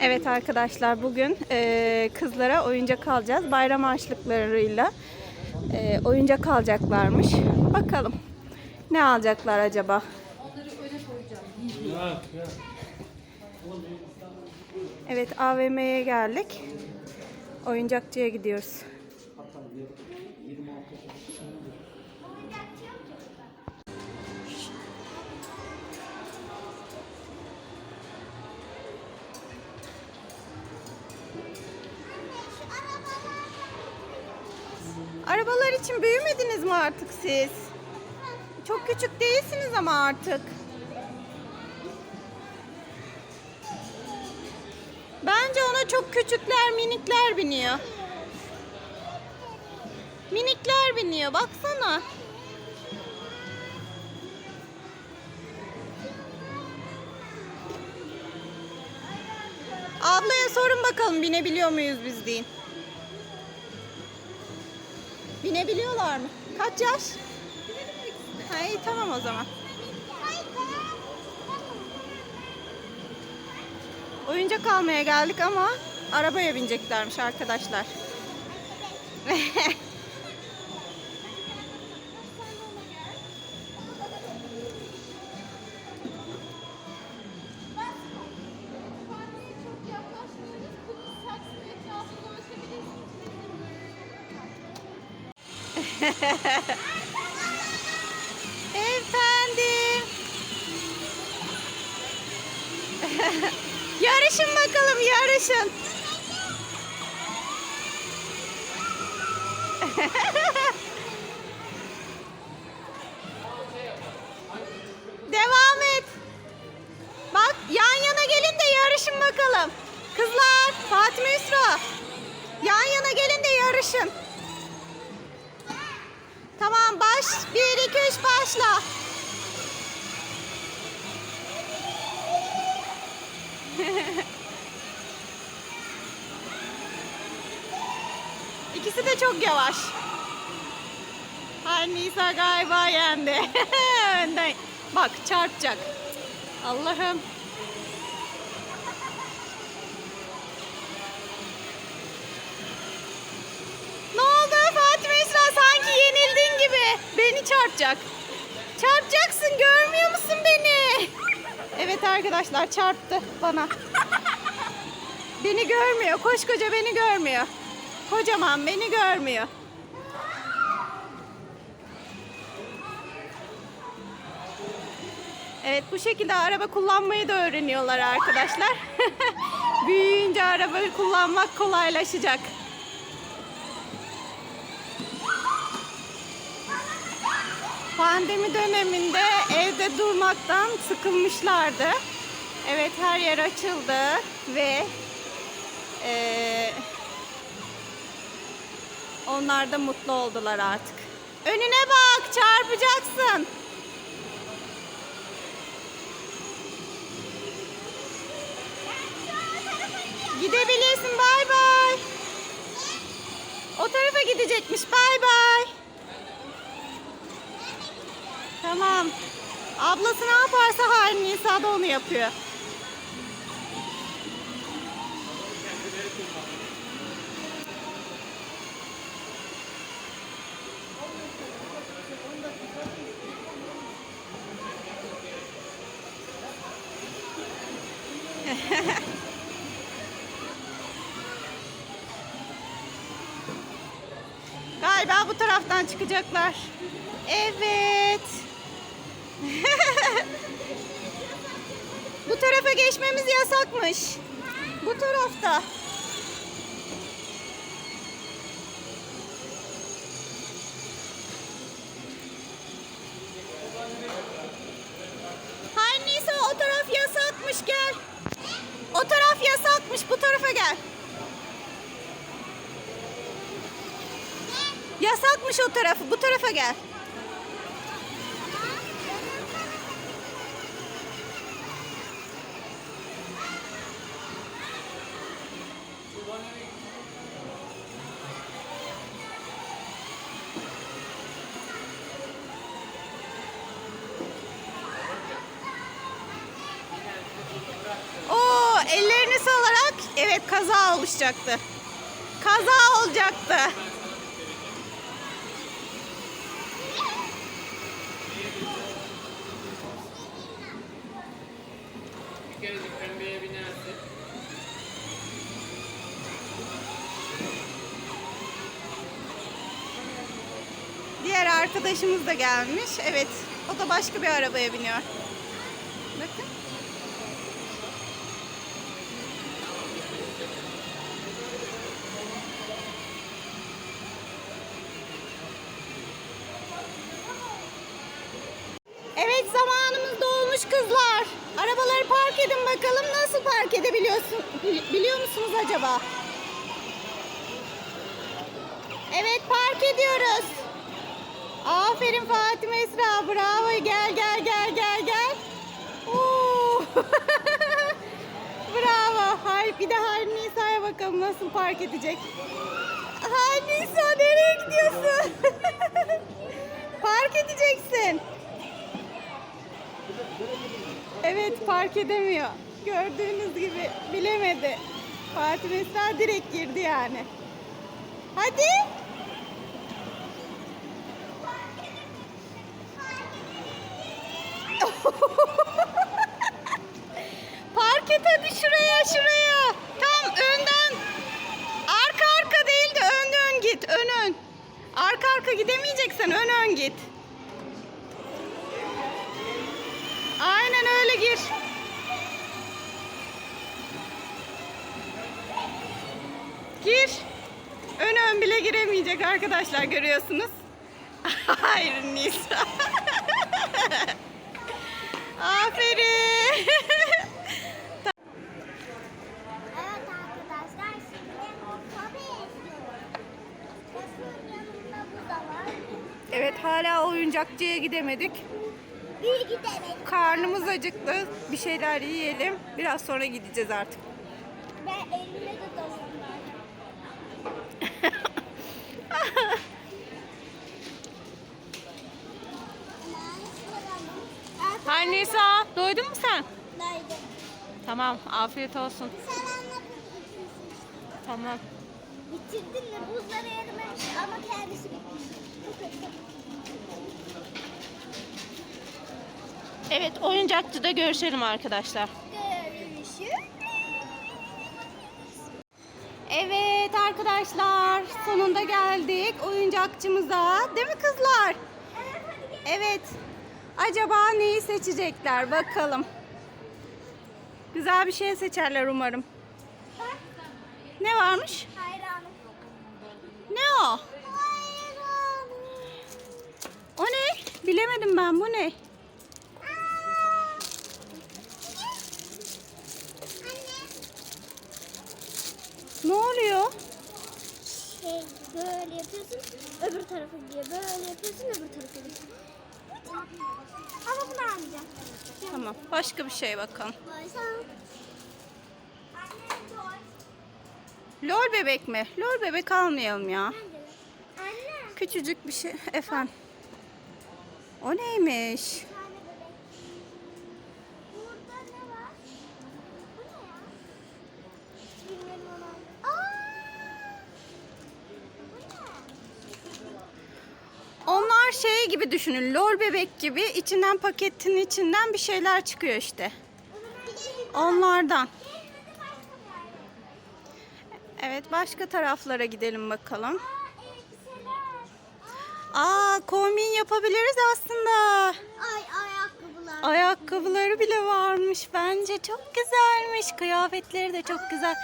Evet arkadaşlar bugün e, kızlara oyuncak alacağız. Bayram harçlıklarıyla e, oyuncak alacaklarmış. Bakalım ne alacaklar acaba? Evet AVM'ye geldik. Oyuncakçıya gidiyoruz. Arabalar için büyümediniz mi artık siz? Çok küçük değilsiniz ama artık. Bence ona çok küçükler, minikler biniyor. Minikler biniyor, baksana. Ablaya sorun bakalım binebiliyor muyuz biz deyin. Binebiliyorlar mı? Kaç yaş? Ha, iyi tamam o zaman. Oyuncak almaya geldik ama arabaya bineceklermiş arkadaşlar. yarışın. Tamam baş. 1, 2, 3 başla. İkisi de çok yavaş. Her galiba yendi. Önden. Bak çarpacak. Allah'ım. Ne oldu Fatime Esra sanki yenildin gibi. Beni çarpacak. Çarpacaksın görmüyor musun beni? Evet arkadaşlar çarptı bana. Beni görmüyor. Koskoca beni görmüyor. Kocaman beni görmüyor. Evet bu şekilde araba kullanmayı da öğreniyorlar arkadaşlar. Büyüyünce arabayı kullanmak kolaylaşacak. Pandemi döneminde evde durmaktan sıkılmışlardı. Evet her yer açıldı ve eee, onlar da mutlu oldular artık. Önüne bak çarpacaksın. Gidebilirsin bay bay. O tarafa gidecekmiş bay bay. Tamam. Ablası ne yaparsa Hain Nisa da onu yapıyor. Galiba bu taraftan çıkacaklar. Evet. Bu tarafa geçmemiz yasakmış. Bu tarafta. Hayır Nisa o taraf yasakmış gel. O taraf yasakmış bu tarafa gel. Yasakmış o tarafı bu tarafa gel. Kaza oluşacaktı. Kaza olacaktı. Bir kerecik pembeye binersin. Diğer arkadaşımız da gelmiş. Evet, o da başka bir arabaya biniyor. Bakın. Evet zamanımız dolmuş kızlar. Arabaları park edin bakalım nasıl park edebiliyorsun bili- biliyor musunuz acaba? Evet park ediyoruz. Aferin Fatime Esra bravo gel gel gel gel gel. Oo. Hay bir de Nisa'ya bakalım nasıl park edecek. Nisa nereye gidiyorsun? park edeceksin. Evet park edemiyor. Gördüğünüz gibi bilemedi. Fatime Esra direkt girdi yani. Hadi. Park et hadi şuraya şuraya. Tam önden. Arka arka değil de ön ön git. Ön ön. Arka arka gidemeyeceksen ön ön git. Aynen öyle gir. Gir. Ön ön bile giremeyecek arkadaşlar görüyorsunuz. Hayır Nisa. Aferin. Evet arkadaşlar şimdi tabii yaşıyoruz. Kuşun yanında bu da var. evet hala oyuncakçıya gidemedik. Bir gidelim. Karnımız acıktı. Bir şeyler yiyelim. Biraz sonra gideceğiz artık. Ben elime de dalıyorum. Hay Nisa, doydun mu sen? Nerede? Tamam, afiyet olsun. Sen anlatın. Tamam. Bitirdin mi? Buzları erimemiş ama kendisi bitmiş. Çok kötü. Evet, oyuncakçıda görüşelim arkadaşlar. Görüşürüz. Evet arkadaşlar, sonunda geldik oyuncakçımıza. Değil mi kızlar? Evet. Acaba neyi seçecekler bakalım. Güzel bir şey seçerler umarım. Ne varmış? Hayranım. Ne o? O ne? Bilemedim ben. Bu. Ne oluyor? Şey böyle yapıyorsun öbür tarafa gidiyor. Böyle yapıyorsun öbür tarafa gidiyor. Ama bunu almayacağım. Tamam. Başka bir şey bakalım. Lol bebek mi? Lol bebek almayalım ya. Küçücük bir şey. Efendim. O neymiş? Bir tane bebek. Burada ne var? Bu ne ya? Hiç bilmiyorum onu. Aa! Bu ne? Onlar şey gibi düşünün. Lol bebek gibi içinden paketin içinden bir şeyler çıkıyor işte. Onlardan. Evet başka taraflara gidelim bakalım. Aa kombin yapabiliriz aslında. Ay ayakkabılar. Ayakkabıları bile varmış. Bence çok güzelmiş. Kıyafetleri de çok güzel.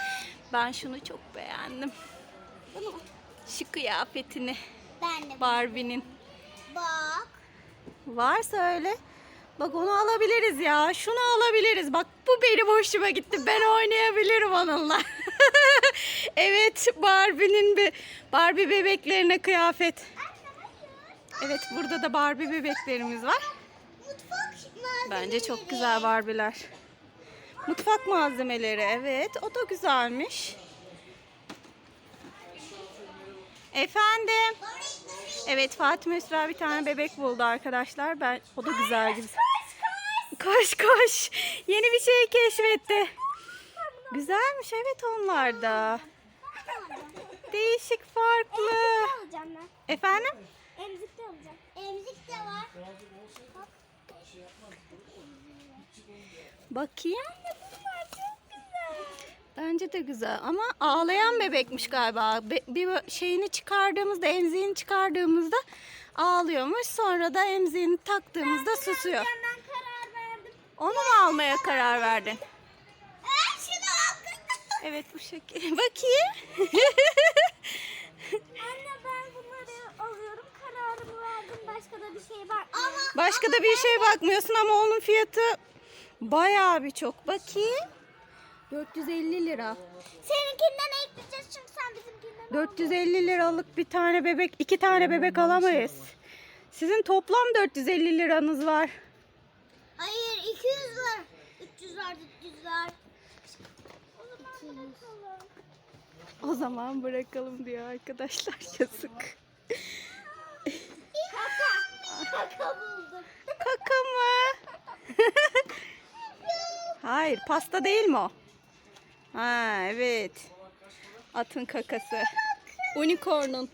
Ben şunu çok beğendim. Şu kıyafetini Ben de. Barbie'nin. Bak. Varsa öyle. Bak onu alabiliriz ya. Şunu alabiliriz. Bak bu benim hoşuma gitti. Ben oynayabilirim onunla. evet Barbie'nin bir Barbie bebeklerine kıyafet. Evet burada da Barbie bebeklerimiz var. Bence çok güzel Barbie'ler. Mutfak malzemeleri evet o da güzelmiş. Efendim. Evet Fatime Esra bir tane bebek buldu arkadaşlar. Ben o da güzel gibi. Koş koş. Yeni bir şey keşfetti. Güzelmiş evet onlar da. Değişik farklı. Emzik alacağım ben. Efendim? Emzik de alacağım. Emzik de var. Bakayım. Bence de güzel ama ağlayan bebekmiş galiba. Be- bir şeyini çıkardığımızda, emziğini çıkardığımızda ağlıyormuş. Sonra da emziğini taktığımızda susuyor. Ben, ben karar verdim. Onu mu almaya karar verdin? Ee. Evet bu şekilde. Bakayım. Anne ben bunları alıyorum. Kararımı verdim. Başka da bir şey. Ama Başka da bir şey bakmıyorsun ama onun fiyatı bayağı bir çok. Bakayım. 450 lira. seninkinden ekleyeceğiz çünkü sen bizimkinden 450 liralık bir tane bebek, iki tane bebek alamayız. Sizin toplam 450 liranız var. Hayır 200 var. 300 var 400 var. O zaman bırakalım. Diyor arkadaşlar. Yazık. Kaka. Kaka buldum. Kaka mı? Hayır, pasta değil mi o? Ha, evet. Atın kakası. Unicorn'un.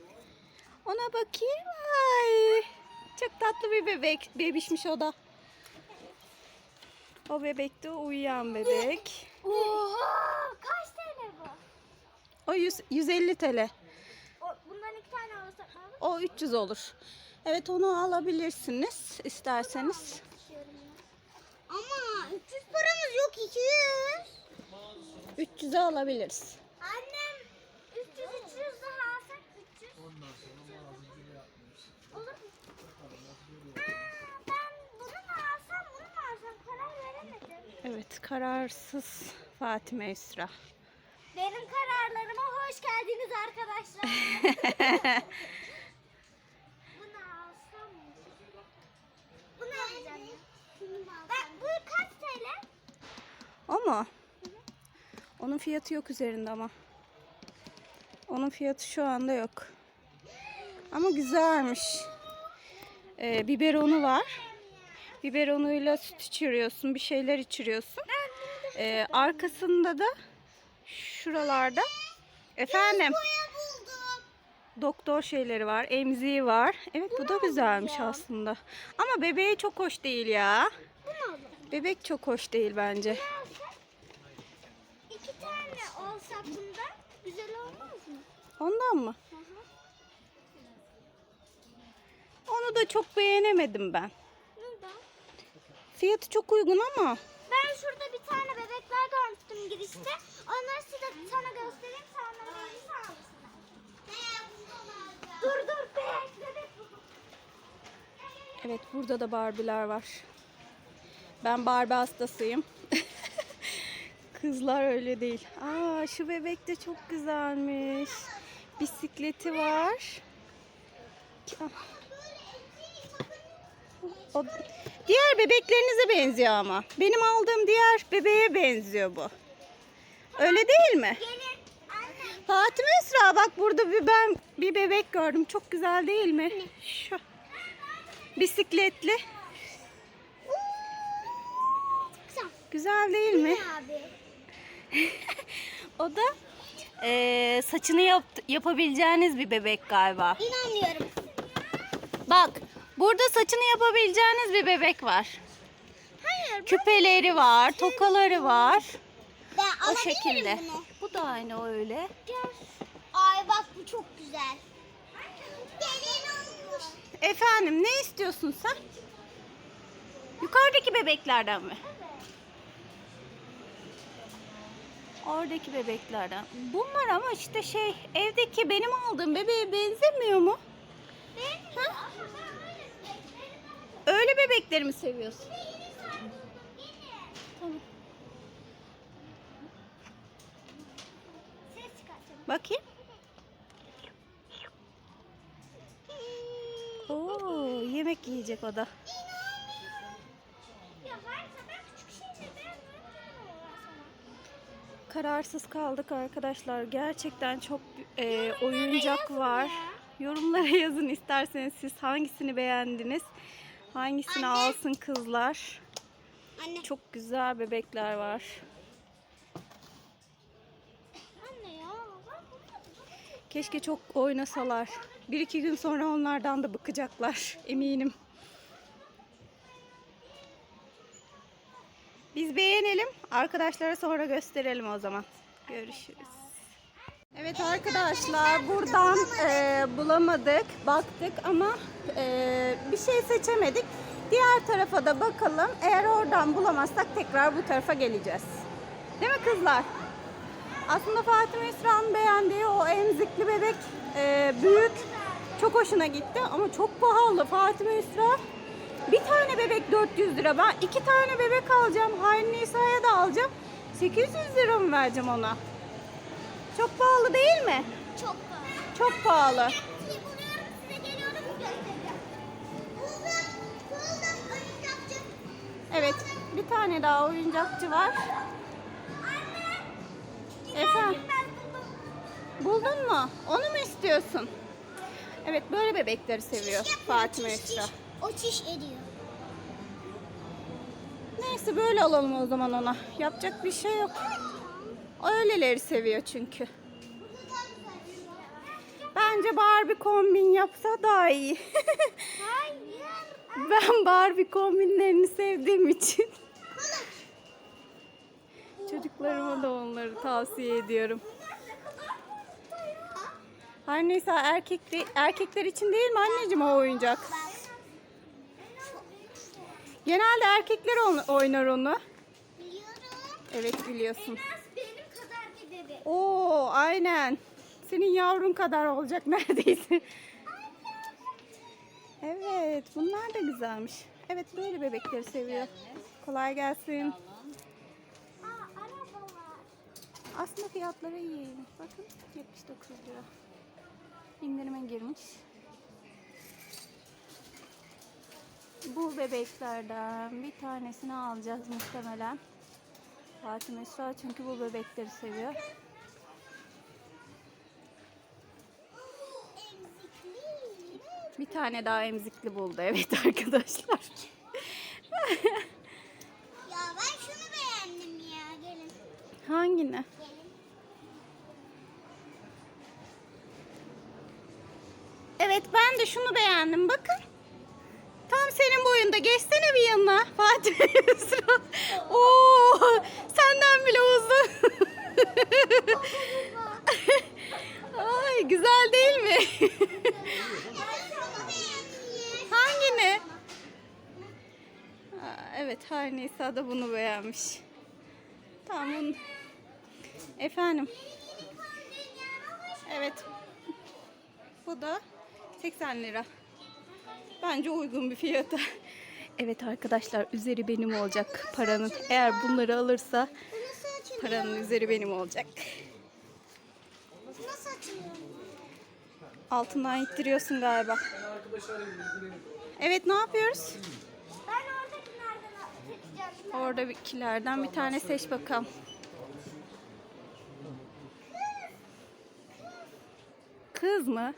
Ona bakayım. Ay. Çok tatlı bir bebek. Bebişmiş o da. O bebek de uyuyan bebek. Oha! Kaç TL bu? O 100, 150 TL. O, bundan iki tane alırsak ne olur? O 300 olur. Evet onu alabilirsiniz isterseniz. Ama 300 paramız yok 200. 300'e alabiliriz. Annem 300 300 daha alsak 300. Olur mu? Aa, ben bunu mu alsam bunu mu alsam karar veremedim. Evet kararsız Fatime Esra. Benim kararlarıma hoş geldiniz arkadaşlar. bunu alsam mı? Bunu alacağım. Ben, bu kaç TL? O mu? Onun fiyatı yok üzerinde ama. Onun fiyatı şu anda yok. Ama güzelmiş. Ee, biberonu var. Biberonuyla süt içiriyorsun, bir şeyler içiriyorsun. Ee, arkasında da şuralarda efendim doktor şeyleri var, emziği var. Evet bu da güzelmiş aslında. Ama bebeğe çok hoş değil ya. Bebek çok hoş değil bence. Bundan güzel olmaz mı? Ondan mı? Hı hı. Onu da çok beğenemedim ben. Neden? Fiyatı çok uygun ama. Ben şurada bir tane bebekler görmüştüm girişte. Onları size sana göstereyim. Sen onları beğenirsen alırsın. Dur dur bebek bebek. Evet burada da Barbie'ler var. Ben Barbie hastasıyım. Kızlar öyle değil. Aa şu bebek de çok güzelmiş. Bisikleti var. Ah. O, diğer bebeklerinize benziyor ama. Benim aldığım diğer bebeğe benziyor bu. Öyle değil mi? Fatime Esra bak burada bir ben bir bebek gördüm. Çok güzel değil mi? Şu. Bisikletli. Güzel değil mi? Abi. O da eee, saçını yap, yapabileceğiniz bir bebek galiba. İnanmıyorum. Bak burada saçını yapabileceğiniz bir bebek var. Hayır. Küpeleri var, tokaları var. Ben O şekilde. bunu. Bu da aynı öyle. Ay bak bu çok güzel. Gelin olmuş. Efendim ne istiyorsun sen? Yukarıdaki bebeklerden mi? Oradaki bebeklerden. Bunlar ama işte şey evdeki benim aldığım bebeğe benzemiyor mu? Ha? Öyle bebekleri mi seviyorsun? Tamam. Bakayım. Oo, yemek yiyecek o da. Kararsız kaldık arkadaşlar. Gerçekten çok e, oyuncak var. Yorumlara yazın isterseniz siz hangisini beğendiniz? Hangisini Anne. alsın kızlar? Anne. Çok güzel bebekler var. Keşke çok oynasalar. Bir iki gün sonra onlardan da bıkacaklar eminim. Biz beğenelim. Arkadaşlara sonra gösterelim o zaman. Görüşürüz. Evet arkadaşlar buradan e, bulamadık, baktık ama e, bir şey seçemedik. Diğer tarafa da bakalım. Eğer oradan bulamazsak tekrar bu tarafa geleceğiz. Değil mi kızlar? Aslında Fatih İsra'nın beğendiği o emzikli bebek e, büyük. Çok hoşuna gitti ama çok pahalı Fatih İsra. Bir tane bebek 400 lira. Ben iki tane bebek alacağım. Hain Nisa'ya da alacağım. 800 lira mı vereceğim ona? Çok pahalı değil mi? Çok pahalı. Çok pahalı. Oyuncakçı. Evet, bir tane daha oyuncakçı var. Anne. Efendim, buldun mu? Onu mu istiyorsun? Evet, böyle bebekleri seviyor yapıyor, Fatime Esra. O çiş ediyor. Neyse böyle alalım o zaman ona. Yapacak bir şey yok. Öyleleri seviyor çünkü. Bence Barbie kombin yapsa daha iyi. Ben Barbie kombinlerini sevdiğim için. Çocuklarıma da onları tavsiye ediyorum. Her neyse erkekli, erkekler için değil mi anneciğim o oyuncak? Genelde erkekler oynar onu. Biliyorum. Evet biliyorsun. Biraz benim kadar bir bebek. Oo aynen. Senin yavrun kadar olacak neredeyse. Evet bunlar da güzelmiş. Evet böyle bebekleri seviyor. Kolay gelsin. Aslında fiyatları iyi. Bakın 79 lira. İndirime girmiş. Bu bebeklerden bir tanesini alacağız muhtemelen. Fatih Esra çünkü bu bebekleri seviyor. Bir tane daha emzikli buldu evet arkadaşlar. Ya ben şunu beğendim ya. Gelin. Hangini? Gelin. Evet ben de şunu beğendim bakın. Senin boyunda. Geçsene bir yanına Fatih Esra. Oo, senden bile uzun. Ay güzel değil mi? Hangini? Aa, evet her Nisa da bunu beğenmiş. Tamam. bunu- Efendim. Evet. Bu da 80 lira. Bence uygun bir fiyata. Evet arkadaşlar üzeri benim olacak paranın. Eğer bunları alırsa paranın üzeri benim olacak. Bu nasıl açılıyor? Altından ittiriyorsun galiba. Evet ne yapıyoruz? Ben oradakilerden seçeceğim. Oradakilerden bir tane seç bakalım. Kız mı?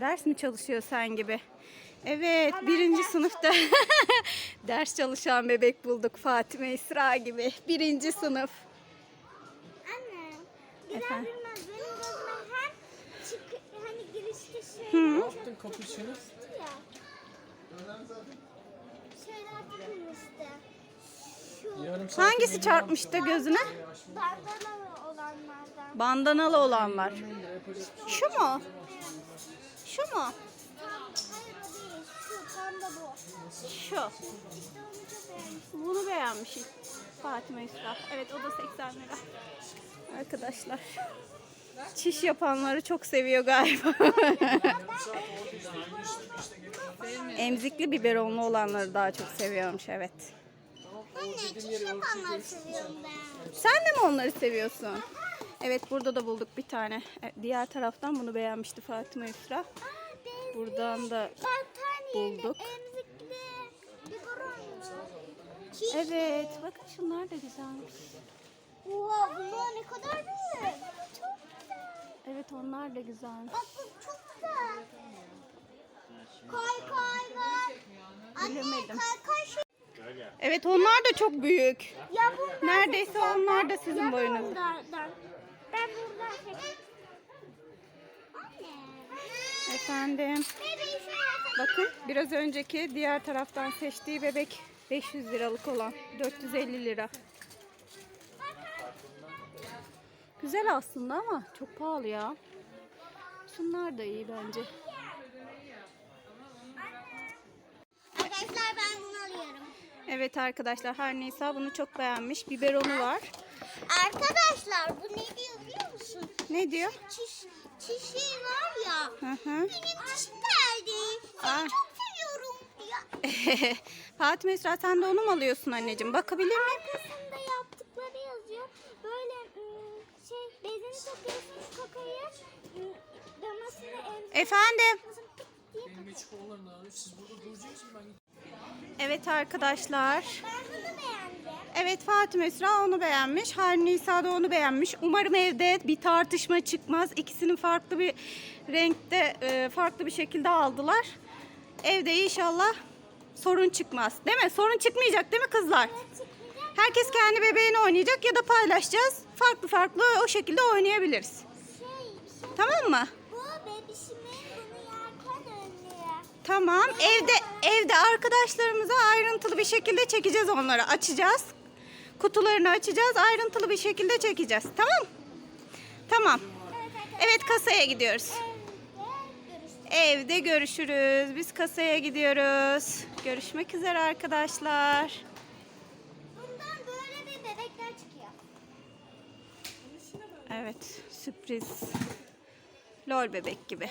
Ders mi çalışıyor sen gibi? Evet, birinci sınıfta ders çalışan bebek bulduk Fatime İsra gibi. Birinci sınıf. Anne. Birer Efendim? bilmez. Benim gözüme her çık hani girişte şey Hı. Ne yaptın kapışını? ya. Şeyler. Şu Yarım saat Hangisi çarpmıştı gözüne? bandanalı olanlardan. Bandanalı olanlar. Şu mu? Şu mu? Tam, hayır o değil. Şu tam da bu. Şu. İşte onu çok beğenmiştim. Bunu beğenmişim. Fatime İsra. Evet o da 80 lira. Arkadaşlar. Çiş yapanları çok seviyor galiba. Emzikli biberonlu olanları daha çok seviyormuş evet. Anne çiş yapanları seviyorum ben. Sen de mi onları seviyorsun? Evet burada da bulduk bir tane. E, Diğer taraftan bunu beğenmişti. Aa, benziyor. Buradan da bulduk. Evet bakın şunlar da güzelmiş. Oha bunlar ne kadar. Çok güzel. Evet onlar da güzelmiş. Bak bu çok güzel. Kay kay. Anne kay kay şey. Evet onlar da çok büyük. Ya Neredeyse onlar da sizin boyunuzda. Efendim. Bakın biraz önceki diğer taraftan seçtiği bebek 500 liralık olan 450 lira. Güzel aslında ama çok pahalı ya. Şunlar da iyi bence. Arkadaşlar ben bunu alıyorum. Evet arkadaşlar her neyse bunu çok beğenmiş. Biberonu var. Arkadaşlar bu ne diyor biliyor musun? Ne diyor? Çiş, çişi var ya. Hı hı. Benim çişim geldi. Seni Aa. çok seviyorum diyor. Fatıma Esra sen de onu mu alıyorsun anneciğim? Bakabilir miyim? Arkasında yaptıkları yazıyor. Böyle ım, şey bezini takıyorsun şu kakayı. ım, Damasını emziyorsun. Efendim? diye Benim hiç oğlanım abi. Siz burada duracaksınız ben Evet arkadaşlar. Ben bunu beğendim. Evet Fatıma Esra onu beğenmiş. Her Nisa da onu beğenmiş. Umarım evde bir tartışma çıkmaz. İkisinin farklı bir renkte, e, farklı bir şekilde aldılar. Evde inşallah sorun çıkmaz. Değil mi? Sorun çıkmayacak değil mi kızlar? Herkes kendi bebeğini oynayacak ya da paylaşacağız. Farklı farklı o şekilde oynayabiliriz. Şey, şey Tamam mı? bu bebişimin. Tamam. Evde evde arkadaşlarımıza ayrıntılı bir şekilde çekeceğiz onları. Açacağız. Kutularını açacağız. Ayrıntılı bir şekilde çekeceğiz. Tamam? Tamam. Evet kasaya gidiyoruz. Evde görüşürüz. Evde görüşürüz. Biz kasaya gidiyoruz. Görüşmek üzere arkadaşlar. Bundan böyle bir bebekler çıkıyor. Evet, sürpriz. Lol bebek gibi.